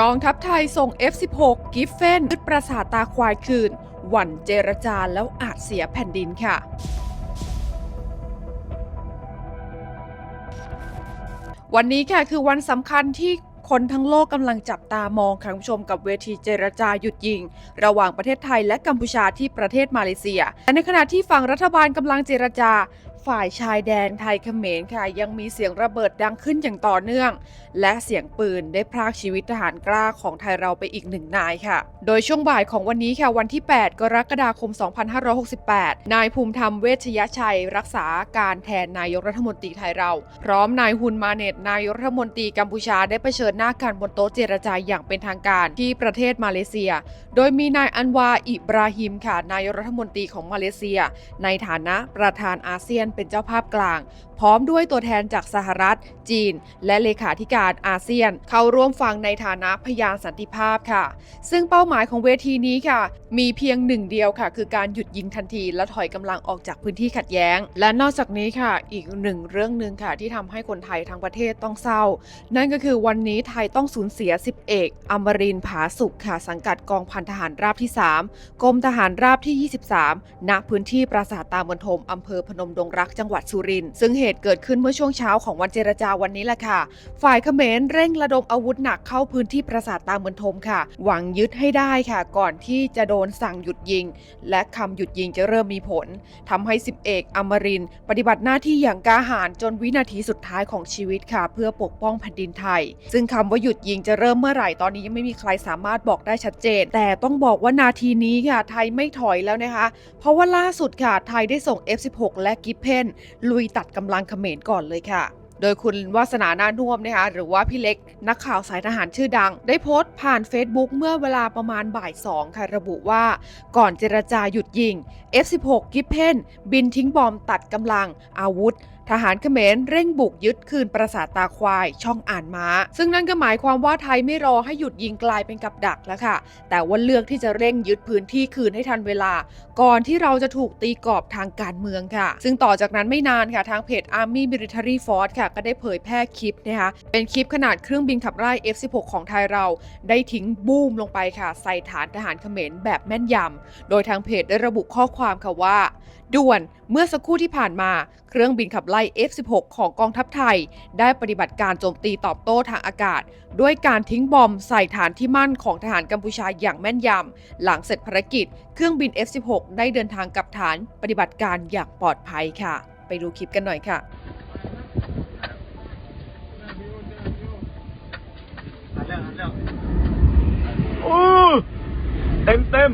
กองทัพไทยส่ง F16 กิฟเฟนยึดปราสาทตาควายคืน หวั่นเจรจาแล้วอาจเสียแผ่นดินค่ะ วันนี้ค่ะคือวันสำคัญที่คนทั้งโลกกำลังจับตามองค่ะคุณผู้ชมกับเวทีเจรจาหยุดยิง ระหว่างประเทศไทยและกัมพูชาที่ประเทศมาเลเซีย และในขณะที่ฝั่งรัฐบาลกำลังเจรจา ฝ่ายชายแดนไทยเขมรค่ะ ยังมีเสียงระเบิดดังขึ้นอย่างต่อเนื่อง และเสียงปืนได้พรากชีวิตทหารกล้าของไทยเราไปอีกหนึ่งนายค่ะ โดยช่วงบ่ายของวันนี้ค่ะวันที่ 8 กรกฎาคม 2568 นายภูมิธรรมเวชยชัย รักษาการแทนนายกรัฐมนตรีไทยเรา พร้อมนายฮุนมาเนตนายกรัฐมนตรีกัมพูชาได้เผชิญหน้ากันบนโต๊ะเจรจาอย่างเป็นทางการที่ประเทศมาเลเซีย โดยมีนายอันวาอิบราฮิมค่ะนายกรัฐมนตรีของมาเลเซีย ในฐานะประธานอาเซียนเป็นเจ้าภาพกลาง ร้อมด้วยตัวแทนจากสหรัฐ จีน และเลขาธิการอาเซียน เข้าร่วมฟังในฐานะพยานสันติภาพค่ะ ซึ่งเป้าหมายของเวทีนี้ค่ะ มีเพียงหนึ่งเดียวค่ะ คือการหยุดยิงทันที และถอยกำลังออกจากพื้นที่ขัดแย้ง และนอกจากนี้ค่ะ อีกหนึ่งเรื่องหนึ่งค่ะ ที่ทำให้คนไทยทั้งประเทศต้องเศร้า นั่นก็คือวันนี้ไทยต้องสูญเสีย 10 เอก อมรินผาสุขค่ะสังกัดกองพันทหารราบที่ 3กรมทหารราบที่ 23 ณพื้นที่ปราสาทตามนทมอำเภอพนมดงรักจังหวัดสุรินทร์ซึ่งเหตุเกิดขึ้นเมื่อช่วงเช้าของวันเจรจาวันนี้แหละค่ะ ฝ่ายเขมรเร่งระดมอาวุธหนักเข้าพื้นที่ปราสาทตามนทมค่ะ หวังยึดให้ได้ค่ะ ก่อนที่จะโดนสั่งหยุดยิง และคำหยุดยิงจะเริ่มมีผลทำให้สิบเอกอมรินปฏิบัติหน้าที่อย่างกล้าหาญจนวินาทีสุดท้ายของชีวิตค่ะ เพื่อปกป้องแผ่นดินไทย ซึ่งคำว่าหยุดยิงจะเริ่มเมื่อไหร่ตอนนี้ยังไม่มีใครสามารถบอกได้ชัดเจน แต่ต้องบอกว่านาทีนี้ค่ะไทยไม่ถอยแล้วนะคะ เพราะว่าล่าสุดค่ะไทยได้ส่ง F16 และกิฟเพนลุยตัดกำลังเขมรก่อนเลยค่ะโดยคุณวาสนานานุ่วมนะคะหรือว่าพี่เล็กนักข่าวสายทหารชื่อดัง ได้โพสต์ผ่าน Facebook เมื่อเวลาประมาณบ่ายสองค่ะระบุว่า ก่อนเจรจาหยุดยิง F16 กิฟเพนบินทิ้งบอมตัดกำลังอาวุธทหารเขมรเร่งบุกยึดคืนปราสาทตาควายช่องอ่านม้า ซึ่งนั่นก็หมายความว่าไทยไม่รอให้หยุดยิงกลายเป็นกับดักแล้วค่ะ แต่ว่าเลือกที่จะเร่งยึดพื้นที่คืนให้ทันเวลา ก่อนที่เราจะถูกตีกรอบทางการเมืองค่ะ ซึ่งต่อจากนั้นไม่นานค่ะทางเพจ Army Military Force ค่ะ ก็ได้เผยแพร่คลิปนะคะเป็นคลิปขนาดเครื่องบินขับไล่ F16 ของไทยเรา ได้ทิ้งบูมลงไปค่ะ ใส่ฐานทหารเขมรแบบแม่นยำโดยทางเพจได้ระบุข้อความค่ะว่า ด่วนเมื่อสักครู่ที่ผ่านมา เครื่องบินขับไล่ F16 ของกองทัพไทย ได้ปฏิบัติการโจมตีตอบโต้ทางอากาศ ด้วยการทิ้งบอมใส่ฐานที่มั่นของทหารกัมพูชาอย่างแม่นยำ หลังเสร็จภารกิจ เครื่องบิน F16 ได้เดินทางกลับฐานปฏิบัติการอย่างปลอดภัยค่ะ ไปดูคลิปกันหน่อยค่ะหันแล้วหันแล้วโอ้เต็มเต็ม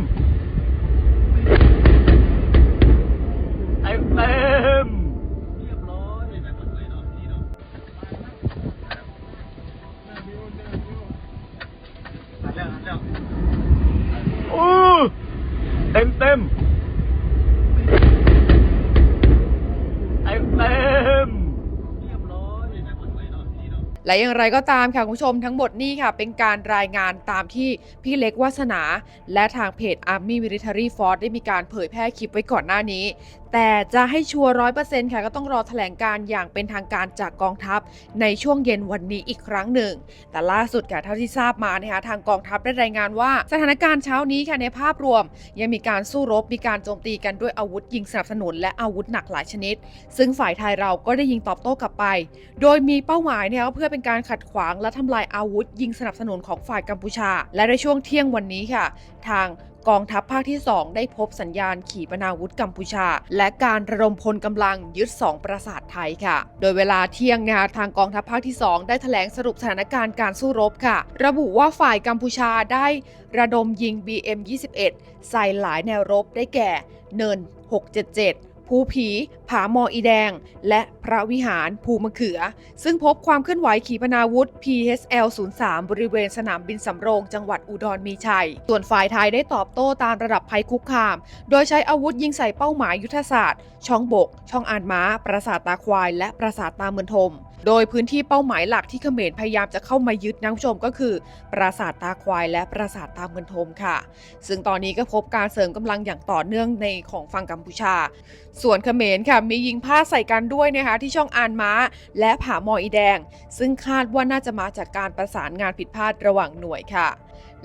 และอย่างไรก็ตามค่ะคุณผู้ชมทั้งหมดนี่ค่ะ เป็นการรายงานตามที่พี่เล็กวาสนา และทางเพจ Army Military Force ได้มีการเผยแพร่คลิปไว้ก่อนหน้านี้ แต่จะให้ชัวร์ร้อยเปอร์เซ็นต์ค่ะ ก็ต้องรอแถลงการอย่างเป็นทางการจากกองทัพ ในช่วงเย็นวันนี้อีกครั้งหนึ่ง แต่ล่าสุดค่ะเท่าที่ทราบมานะคะทางกองทัพได้รายงานว่า สถานการณ์เช้านี้ค่ะในภาพรวม ยังมีการสู้รบมีการโจมตีกันด้วยอาวุธยิงสนับสนุน และอาวุธหนักหลายชนิด ซึ่งฝ่ายไทยเราก็ได้ยิงตอบโต้กลับไป โดยมีเป้าหมายเนี่ยเพื่อเป็นการขัดขวางและทำลายอาวุธ ยิงสนับสนุนของฝ่ายกัมพูชา และในช่วงเที่ยงวันนี้ค่ะ ทางกองทัพภาคที่ 2 ได้พบสัญญาณขีปนาวุธกัมพูชา และการระดมพลกำลังยึด 2 ปราสาทไทยค่ะ โดยเวลาเที่ยงนะคะทางกองทัพภาคที่ 2 ได้แถลงสรุปสถานการณ์การสู้รบค่ะ ระบุว่าฝ่ายกัมพูชาได้ระดมยิง BM21 ใส่หลายแนวรบได้แก่เนิน 677 ภูผี ผาหมออีแดง และพระวิหารภูมะเขือ ซึ่งพบความเคลื่อนไหวขีปนาวุธ PSL 03บริเวณสนามบินสำโรงจังหวัดอุดรมีชัย ส่วนฝ่ายไทยได้ตอบโต้ตามระดับภัยคุกคาม โดยใช้อาวุธยิงใส่เป้าหมายยุทธศาสตร์ ช่องบก ช่องอ่านม้า ปราสาทตาควาย และปราสาทตาเมือนทม โดยพื้นที่เป้าหมายหลักที่เขมรพยายามจะเข้ามายึดนะคุณผู้ชมก็คือ ปราสาทตาควายและปราสาทตามเงินทมค่ะ ซึ่งตอนนี้ก็พบการเสริมกำลังอย่างต่อเนื่องในของฝั่งกัมพูชา ส่วนเขมรค่ะมียิงผ้าใส่กันด้วยนะคะที่ช่องอานม้า และผามออีแดง ซึ่งคาดว่าน่าจะมาจากการประสานงานผิดพลาดระหว่างหน่วยค่ะ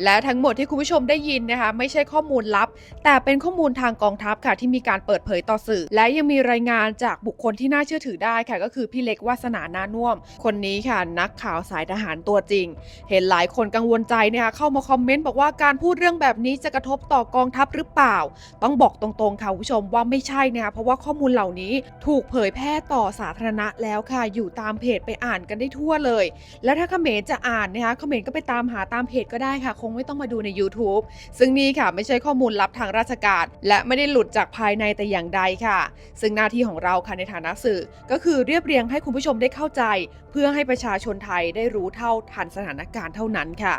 และทั้งหมดที่คุณผู้ชมได้ยินนะคะไม่ใช่ข้อมูลลับ แต่เป็นข้อมูลทางกองทัพค่ะที่มีการเปิดเผยต่อสื่อ และยังมีรายงานจากบุคคลที่น่าเชื่อถือได้ค่ะ ก็คือพี่เล็กวาสนานานุ่วมคนนี้ค่ะนักข่าวสายทหารตัวจริง เห็นหลายคนกังวลใจนะคะเข้ามาคอมเมนต์บอกว่าการพูดเรื่องแบบนี้จะกระทบต่อกองทัพหรือเปล่า ต้องบอกตรงๆค่ะคุณผู้ชมว่าไม่ใช่นะคะเพราะว่าข้อมูลเหล่านี้ถูกเผยแพร่ต่อสาธารณะแล้วค่ะ อยู่ตามเพจไปอ่านกันได้ทั่วเลย แล้วถ้าเขมรจะอ่านนะคะเขมรก็ไปตามหาตามเพจก็ได้ค่ะ คงไม่ต้องมาดูใน YouTube ซึ่งนี่ค่ะไม่ใช่ข้อมูลลับทางราชการ และไม่ได้หลุดจากภายในแต่อย่างใดค่ะ ซึ่งหน้าที่ของเราค่ะในฐานะสื่อ ก็คือเรียบเรียงให้คุณผู้ชมได้เข้าใจ เพื่อให้ประชาชนไทยได้รู้เท่าทันสถานการณ์เท่านั้นค่ะ